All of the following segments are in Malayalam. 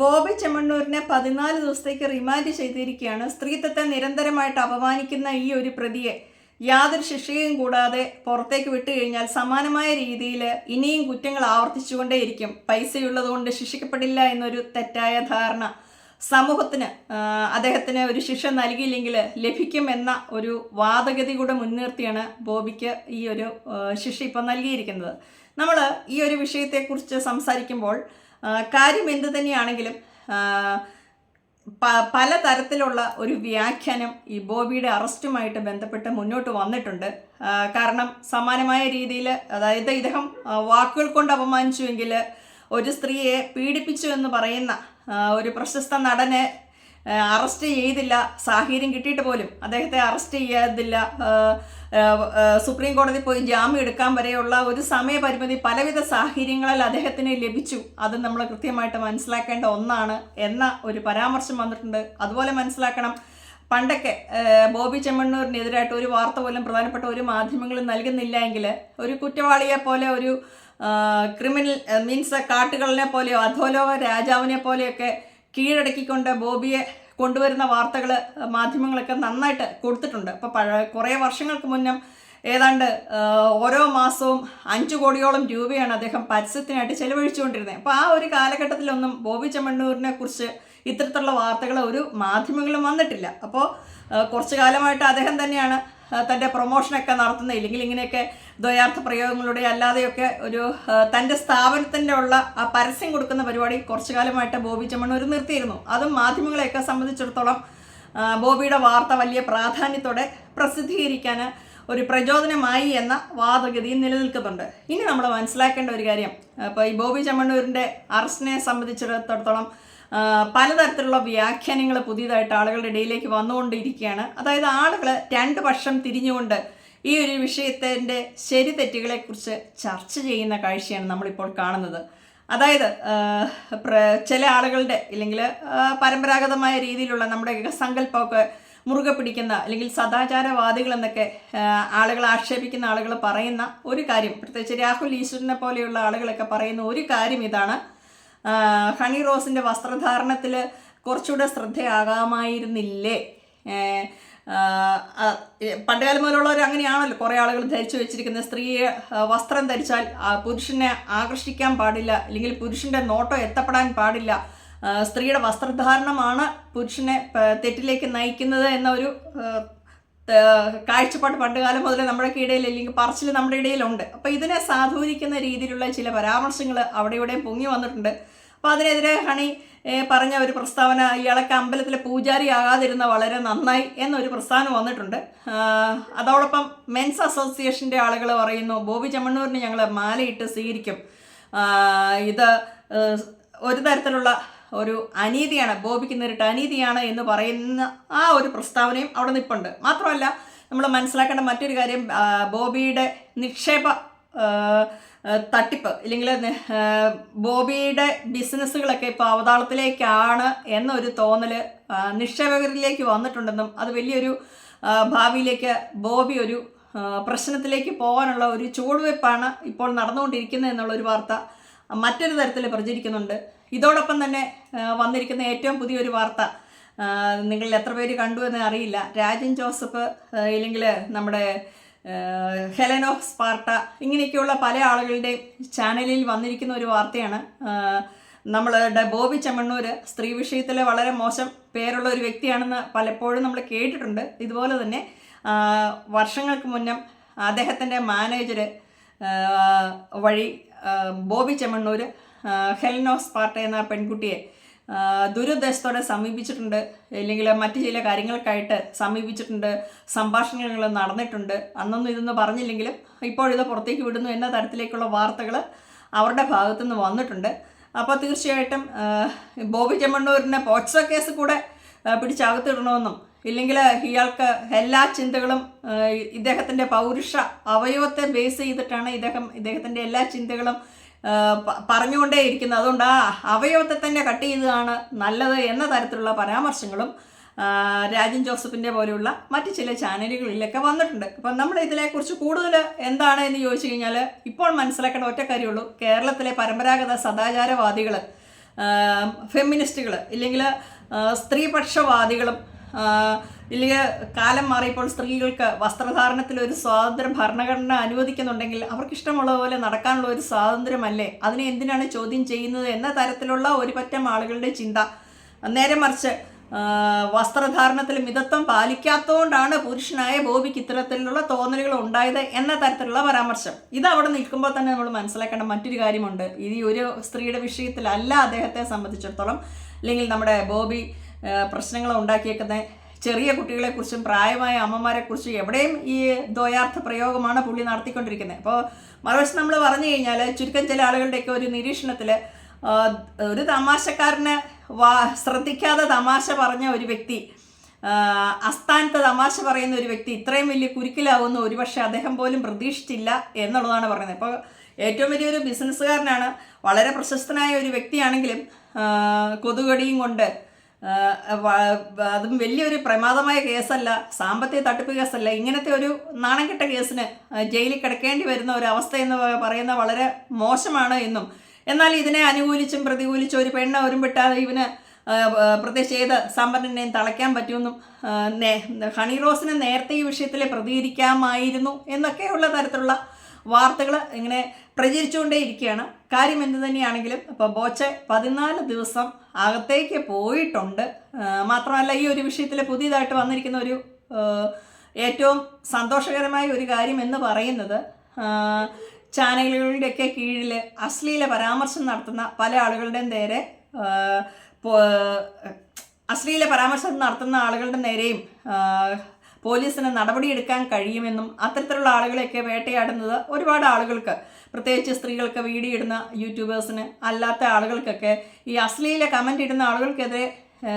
ബോബി ചെമ്മണ്ണൂരിനെ പതിനാല് ദിവസത്തേക്ക് റിമാൻഡ് ചെയ്തിരിക്കുകയാണ്. സ്ത്രീത്വത്തെ നിരന്തരമായിട്ട് അപമാനിക്കുന്ന ഈ ഒരു പ്രതിയെ യാതൊരു ശിക്ഷയും കൂടാതെ പുറത്തേക്ക് വിട്ടു കഴിഞ്ഞാൽ സമാനമായ രീതിയിൽ ഇനിയും കുറ്റങ്ങൾ ആവർത്തിച്ചുകൊണ്ടേയിരിക്കും. പൈസയുള്ളതുകൊണ്ട് ശിക്ഷിക്കപ്പെടില്ല എന്നൊരു തെറ്റായ ധാരണ സമൂഹത്തിന് അദ്ദേഹത്തിന് ഒരു ശിക്ഷ നൽകിയില്ലെങ്കിൽ ലഭിക്കും എന്ന ഒരു വാദഗതി കൂടെ മുൻനിർത്തിയാണ് ബോബിക്ക് ഈ ഒരു ശിക്ഷ ഇപ്പം നൽകിയിരിക്കുന്നത്. നമ്മൾ ഈ ഒരു വിഷയത്തെക്കുറിച്ച് സംസാരിക്കുമ്പോൾ കാര്യം എന്ത് തന്നെയാണെങ്കിലും പല തരത്തിലുള്ള ഒരു വ്യാഖ്യാനം ഈ ബോബിയുടെ അറസ്റ്റുമായിട്ട് ബന്ധപ്പെട്ട് മുന്നോട്ട് വന്നിട്ടുണ്ട്. കാരണം സമാനമായ രീതിയിൽ അതായത് ഇദ്ദേഹം വാക്കുകൾ കൊണ്ട് അപമാനിച്ചുവെങ്കിൽ ഒരു സ്ത്രീയെ പീഡിപ്പിച്ചു എന്ന് പറയുന്ന ഒരു പ്രശസ്ത നടനെ അറസ്റ്റ് ചെയ്തില്ല സാഹചര്യം കിട്ടിയിട്ട് പോലും അദ്ദേഹത്തെ അറസ്റ്റ് ചെയ്യാതില്ല. സുപ്രീം കോടതി പോയി ജാമ്യം എടുക്കാൻ വരെയുള്ള ഒരു സമയപരിമിതി പലവിധ സാഹചര്യങ്ങളിൽ അദ്ദേഹത്തിന് ലഭിച്ചു. അത് നമ്മൾ കൃത്യമായിട്ട് മനസ്സിലാക്കേണ്ട ഒന്നാണ് എന്ന ഒരു പരാമർശം വന്നിട്ടുണ്ട്. അതുപോലെ മനസ്സിലാക്കണം പണ്ടൊക്കെ ബോബി ചെമ്മണ്ണൂരിനെതിരായിട്ട് ഒരു വാർത്ത പോലും പ്രധാനപ്പെട്ട ഒരു മാധ്യമങ്ങളും നൽകുന്നില്ല എങ്കിൽ ഒരു കുറ്റവാളിയെ പോലെ ഒരു ക്രിമിനൽ മീൻസ് കാട്ടുകളിനെ പോലെയോ അധോലോക രാജാവിനെ പോലെയൊക്കെ കീഴടക്കിക്കൊണ്ട് ബോബിയെ കൊണ്ടുവരുന്ന വാർത്തകൾ മാധ്യമങ്ങളൊക്കെ നന്നായിട്ട് കൊടുത്തിട്ടുണ്ട്. അപ്പോൾ പഴ കുറേ വർഷങ്ങൾക്ക് മുന്നം ഏതാണ്ട് ഓരോ മാസവും അഞ്ച് കോടിയോളം രൂപയാണ് അദ്ദേഹം പരസ്യത്തിനായിട്ട് ചെലവഴിച്ചുകൊണ്ടിരുന്നത്. അപ്പോൾ ആ ഒരു കാലഘട്ടത്തിലൊന്നും ബോബി ചെമ്മണ്ണൂരിനെ കുറിച്ച് ഇത്തരത്തിലുള്ള വാർത്തകൾ ഒരു മാധ്യമങ്ങളും വന്നിട്ടില്ല. അപ്പോൾ കുറച്ചു കാലമായിട്ട് അദ്ദേഹം തന്നെയാണ് തന്റെ പ്രൊമോഷനൊക്കെ നടത്തുന്ന ഇല്ലെങ്കിൽ ഇങ്ങനെയൊക്കെ ദ്വയാർത്ഥ പ്രയോഗങ്ങളുടെ അല്ലാതെയൊക്കെ ഒരു തന്റെ സ്ഥാപനത്തിന്റെ ഉള്ള ആ പരസ്യം കൊടുക്കുന്ന പരിപാടി കുറച്ചു കാലമായിട്ട് ബോബി ചെമ്മണ്ണൂർ നിർത്തിയിരുന്നു. അതും മാധ്യമങ്ങളെയൊക്കെ സംബന്ധിച്ചിടത്തോളം ബോബിയുടെ വാർത്ത വലിയ പ്രാധാന്യത്തോടെ പ്രസിദ്ധീകരിക്കാൻ ഒരു പ്രചോദനമായി എന്ന വാദഗതിയും നിലനിൽക്കുന്നുണ്ട്. ഇനി നമ്മൾ മനസ്സിലാക്കേണ്ട ഒരു കാര്യം അപ്പോൾ ഈ ബോബി ചെമ്മണ്ണൂരിന്റെ അറസ്റ്റിനെ സംബന്ധിച്ചിടത്തോളം പലതരത്തിലുള്ള വ്യാഖ്യാനങ്ങൾ പുതിയതായിട്ട് ആളുകളുടെ ഇടയിലേക്ക് വന്നുകൊണ്ടിരിക്കുകയാണ്. അതായത് ആളുകൾ രണ്ട് പക്ഷം തിരിഞ്ഞുകൊണ്ട് ഈ ഒരു വിഷയത്തിന്റെ ശരി തെറ്റുകളെക്കുറിച്ച് ചർച്ച ചെയ്യുന്ന കാഴ്ചയാണ് നമ്മളിപ്പോൾ കാണുന്നത്. അതായത് ചില ആളുകളുടെ ഇല്ലെങ്കിൽ പരമ്പരാഗതമായ രീതിയിലുള്ള നമ്മുടെ സങ്കല്പമൊക്കെ മുറുകെ പിടിക്കുന്ന അല്ലെങ്കിൽ സദാചാരവാദികൾ എന്നൊക്കെ ആളുകൾ ആക്ഷേപിക്കുന്ന ആളുകൾ പറയുന്ന ഒരു കാര്യം പ്രത്യേകിച്ച് രാഹുൽ ഈശ്വരനെ പോലെയുള്ള ആളുകളൊക്കെ പറയുന്ന ഒരു കാര്യം ഇതാണ്. ഹണി റോസിന്റെ വസ്ത്രധാരണത്തിൽ കുറച്ചുകൂടെ ശ്രദ്ധയാകാമായിരുന്നില്ലേ? പണ്ടുകാലം മുതലുള്ളവർ അങ്ങനെയാണല്ലോ കുറേ ആളുകൾ ധരിച്ചു വെച്ചിരിക്കുന്നത് സ്ത്രീയെ വസ്ത്രം ധരിച്ചാൽ പുരുഷനെ ആകർഷിക്കാൻ പാടില്ല അല്ലെങ്കിൽ പുരുഷന്റെ നോട്ടം എത്തപ്പെടാൻ പാടില്ല. സ്ത്രീയുടെ വസ്ത്രധാരണമാണ് പുരുഷനെ തെറ്റിലേക്ക് നയിക്കുന്നത് എന്ന ഒരു കാഴ്ചപ്പാട് പണ്ടുകാലം മുതലേ നമ്മുടെ ഇടയിൽ അല്ലെങ്കിൽ പറച്ചിൽ നമ്മുടെ ഇടയിലുണ്ട്. അപ്പോൾ ഇതിനെ സാധൂകരിക്കുന്ന രീതിയിലുള്ള ചില പരാമർശങ്ങൾ അവിടെ ഇവിടെയും പൊങ്ങി വന്നിട്ടുണ്ട്. അപ്പോൾ അതിനെതിരെ ഹണി പറഞ്ഞ ഒരു പ്രസ്താവന ഇയാളൊക്കെ അമ്പലത്തിലെ പൂജാരി ആകാതിരുന്ന വളരെ നന്നായി എന്നൊരു പ്രസ്താവന വന്നിട്ടുണ്ട്. അതോടൊപ്പം മെൻസ് അസോസിയേഷന്റെ ആളുകൾ പറയുന്നു ബോബി ചമ്മണ്ണൂരിന് ഞങ്ങൾ മാലയിട്ട് സ്വീകരിക്കും. ഇത് ഒരു തരത്തിലുള്ള ഒരു അനീതിയാണ് ബോബിക്ക് നേരിട്ട അനീതിയാണ് എന്ന് പറയുന്ന ആ ഒരു പ്രസ്താവനയും അവിടെ നിൽപ്പുണ്ട് മാത്രമല്ല നമ്മൾ മനസ്സിലാക്കേണ്ട മറ്റൊരു കാര്യം ബോബിയുടെ നിക്ഷേപ തട്ടിപ്പ് ഇല്ലെങ്കിൽ ബോബിയുടെ ബിസിനസ്സുകളൊക്കെ ഇപ്പോൾ അവതാളത്തിലേക്കാണ് എന്നൊരു തോന്നൽ നിക്ഷേപകരിലേക്ക് വന്നിട്ടുണ്ടെന്നും അത് വലിയൊരു ഭാവിയിലേക്ക് ബോബി ഒരു പ്രശ്നത്തിലേക്ക് പോകാനുള്ള ഒരു ചുവടുവയ്പ്പാണ് ഇപ്പോൾ നടന്നുകൊണ്ടിരിക്കുന്നത് എന്നുള്ളൊരു വാർത്ത മറ്റൊരു തരത്തിൽ പ്രചരിക്കുന്നുണ്ട്. ഇതോടൊപ്പം തന്നെ വന്നിരിക്കുന്ന ഏറ്റവും പുതിയൊരു വാർത്ത നിങ്ങൾ എത്ര പേര് കണ്ടു എന്ന് അറിയില്ല. രാജൻ ജോസഫ് ഇല്ലെങ്കിൽ നമ്മുടെ ഹെലൻ ഓഫ് സ്പാർട്ട ഇങ്ങനെയൊക്കെയുള്ള പല ആളുകളുടെയും ചാനലിൽ വന്നിരിക്കുന്ന ഒരു വാർത്തയാണ്. നമ്മളുടെ ബോബി ചെമ്മണ്ണൂർ സ്ത്രീ വിഷയത്തിൽ വളരെ മോശം പേരുള്ള ഒരു വ്യക്തിയാണെന്ന് പലപ്പോഴും നമ്മൾ കേട്ടിട്ടുണ്ട്. ഇതുപോലെ തന്നെ വർഷങ്ങൾക്ക് മുന്നം അദ്ദേഹത്തിന്റെ മാനേജർ വഴി ബോബി ചെമ്മണ്ണൂർ ആ, ഹെലനോസ് പാർട്ട എന്ന പെൺകുട്ടിയെ ദുരുദ്ദേശത്തോടെ സമീപിച്ചിട്ടുണ്ട്. അല്ലെങ്കിൽ മറ്റു ചില കാര്യങ്ങൾക്കായിട്ട് സമീപിച്ചിട്ടുണ്ട്. സംഭാഷണങ്ങൾ നടന്നിട്ടുണ്ട്. അന്നൊന്നും ഇതൊന്നും പറഞ്ഞില്ലെങ്കിലും ഇപ്പോഴിത് പുറത്തേക്ക് വിടുന്നു എന്ന തരത്തിലേക്കുള്ള വാർത്തകൾ അവരുടെ ഭാഗത്തുനിന്ന് വന്നിട്ടുണ്ട്. അപ്പോൾ തീർച്ചയായിട്ടും ബോബി ചെമ്മണ്ണൂരിനെ പോക്സോ കേസ് കൂടെ പിടിച്ചകത്തിടണമെന്നും ഇല്ലെങ്കിൽ ഇയാൾക്ക് എല്ലാ ചിന്തകളും ഇദ്ദേഹത്തിന്റെ പൗരുഷ അവയവത്തെ ബേസ് ചെയ്തിട്ടാണ് ഇദ്ദേഹം ഇദ്ദേഹത്തിന്റെ എല്ലാ ചിന്തകളും പറഞ്ഞുകൊണ്ടേയിരിക്കുന്നത് അതുകൊണ്ട് ആ അവയവത്തെ തന്നെ കട്ട് ചെയ്തതാണ് നല്ലത് എന്ന തരത്തിലുള്ള പരാമർശങ്ങളും രാജൻ ജോസഫിന്റെ പോലെയുള്ള മറ്റ് ചില ചാനലുകളിലൊക്കെ വന്നിട്ടുണ്ട്. അപ്പം നമ്മൾ ഇതിനെക്കുറിച്ച് കൂടുതൽ എന്താണ് എന്ന് ചോദിച്ചു കഴിഞ്ഞാൽ ഇപ്പോൾ മനസ്സിലാക്കേണ്ട ഒറ്റ കാര്യമുള്ളൂ. കേരളത്തിലെ പരമ്പരാഗത സദാചാരവാദികൾ ഫെമിനിസ്റ്റുകൾ ഇല്ലെങ്കിൽ സ്ത്രീപക്ഷവാദികളും ഇല്ലെങ്കിൽ കാലം മാറിയപ്പോൾ സ്ത്രീകൾക്ക് വസ്ത്രധാരണത്തിൽ ഒരു സ്വാതന്ത്ര്യ ഭരണഘടന അനുവദിക്കുന്നുണ്ടെങ്കിൽ അവർക്ക് ഇഷ്ടമുള്ള പോലെ നടക്കാനുള്ള ഒരു സ്വാതന്ത്ര്യമല്ലേ? അതിനെ എന്തിനാണ് ചോദ്യം ചെയ്യുന്നത് എന്ന തരത്തിലുള്ള ഒരു പറ്റം ആളുകളുടെ ചിന്ത. നേരെ മറിച്ച് വസ്ത്രധാരണത്തിൽ മിതത്വം പാലിക്കാത്തതുകൊണ്ടാണ് പുരുഷനായ ബോബിക്ക് ഇത്തരത്തിലുള്ള തോന്നലുകൾ ഉണ്ടായത് എന്ന തരത്തിലുള്ള പരാമർശം. ഇത് അവിടെ നിൽക്കുമ്പോൾ തന്നെ നമ്മൾ മനസ്സിലാക്കേണ്ട മറ്റൊരു കാര്യമുണ്ട്. ഈ ഒരു സ്ത്രീയുടെ വിഷയത്തിലല്ല അദ്ദേഹത്തെ സംബന്ധിച്ചിടത്തോളം അല്ലെങ്കിൽ നമ്മുടെ ബോബി പ്രശ്നങ്ങൾ ഉണ്ടാക്കിയേക്കുന്ന. ചെറിയ കുട്ടികളെക്കുറിച്ചും പ്രായമായ അമ്മമാരെക്കുറിച്ചും എവിടെയും ഈ ദ്വയാർത്ഥ പ്രയോഗമാണ് പുള്ളി നടത്തിക്കൊണ്ടിരിക്കുന്നത്. അപ്പോൾ മറുവശം നമ്മൾ പറഞ്ഞു കഴിഞ്ഞാൽ ചുരുക്കം ചില ആളുകളുടെയൊക്കെ ഒരു നിരീക്ഷണത്തിൽ ഒരു തമാശക്കാരനെ വാ ശ്രദ്ധിക്കാതെ തമാശ പറഞ്ഞ ഒരു വ്യക്തി അസ്ഥാനത്ത് തമാശ പറയുന്ന ഒരു വ്യക്തി ഇത്രയും വലിയ കുരുക്കിലാവുന്നു ഒരുപക്ഷെ അദ്ദേഹം പോലും പ്രതീക്ഷിച്ചില്ല എന്നുള്ളതാണ് പറയുന്നത്. ഇപ്പോൾ ഏറ്റവും വലിയൊരു ബിസിനസ്സുകാരനാണ് വളരെ പ്രശസ്തനായ ഒരു വ്യക്തിയാണെങ്കിലും കൊതുകടിയും കൊണ്ട് അതും വലിയൊരു പ്രമാദമായ കേസല്ല. സാമ്പത്തിക തട്ടിപ്പ് കേസല്ല. ഇങ്ങനത്തെ ഒരു നാണം കെട്ട കേസിന് ജയിലിൽ കിടക്കേണ്ടി വരുന്ന ഒരു അവസ്ഥ എന്ന് പറയുന്ന വളരെ മോശമാണ് എന്നും. എന്നാൽ ഇതിനെ അനുകൂലിച്ചും പ്രതികൂലിച്ചും ഒരു പെണ്ണ് ഒരുമ്പിട്ടാൽ ഇവന് പ്രത്യേകിച്ച് ഏത് സമ്പന്നനെയും തളയ്ക്കാൻ പറ്റുമെന്നും ഹണി റോസിന് നേരത്തെ ഈ വിഷയത്തിൽ പ്രതികരിക്കാമായിരുന്നു എന്നൊക്കെയുള്ള തരത്തിലുള്ള വാർത്തകൾ ഇങ്ങനെ പ്രചരിച്ചുകൊണ്ടേ ഇരിക്കുകയാണ് കാര്യം എന്ത് തന്നെയാണെങ്കിലും ഇപ്പോൾ ബോച്ചെ പതിനാല് ദിവസം അകത്തേക്ക് പോയിട്ടുണ്ട്. മാത്രമല്ല ഈ ഒരു വിഷയത്തിൽ പുതിയതായിട്ട് വന്നിരിക്കുന്ന ഒരു ഏറ്റവും സന്തോഷകരമായ ഒരു കാര്യം എന്ന് പറയുന്നത് ചാനലുകളുടെയൊക്കെ കീഴിൽ അശ്ലീല പരാമർശം നടത്തുന്ന പല ആളുകളുടെയും നേരെ അശ്ലീല പരാമർശം നടത്തുന്ന ആളുകളുടെ നേരെയും പോലീസിന് നടപടിയെടുക്കാൻ കഴിയുമെന്നും അത്തരത്തിലുള്ള ആളുകളെയൊക്കെ വേട്ടയാടുന്നത് ഒരുപാട് ആളുകൾക്ക് പ്രത്യേകിച്ച് സ്ത്രീകൾക്ക് വീഡിയോ ഇടുന്ന യൂട്യൂബേഴ്സിന് അല്ലാത്ത ആളുകൾക്കൊക്കെ ഈ അശ്ലീല കമന്റ് ഇടുന്ന ആളുകൾക്കെതിരെ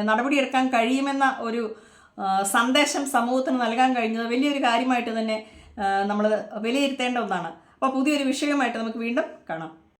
നടപടിയെടുക്കാൻ കഴിയുമെന്ന ഒരു സന്ദേശം സമൂഹത്തിന് നൽകാൻ കഴിഞ്ഞത് വലിയൊരു കാര്യമായിട്ട് തന്നെ നമ്മൾ വിലയിരുത്തേണ്ട ഒന്നാണ്. അപ്പോൾ പുതിയൊരു വിഷയമായിട്ട് നമുക്ക് വീണ്ടും കാണാം.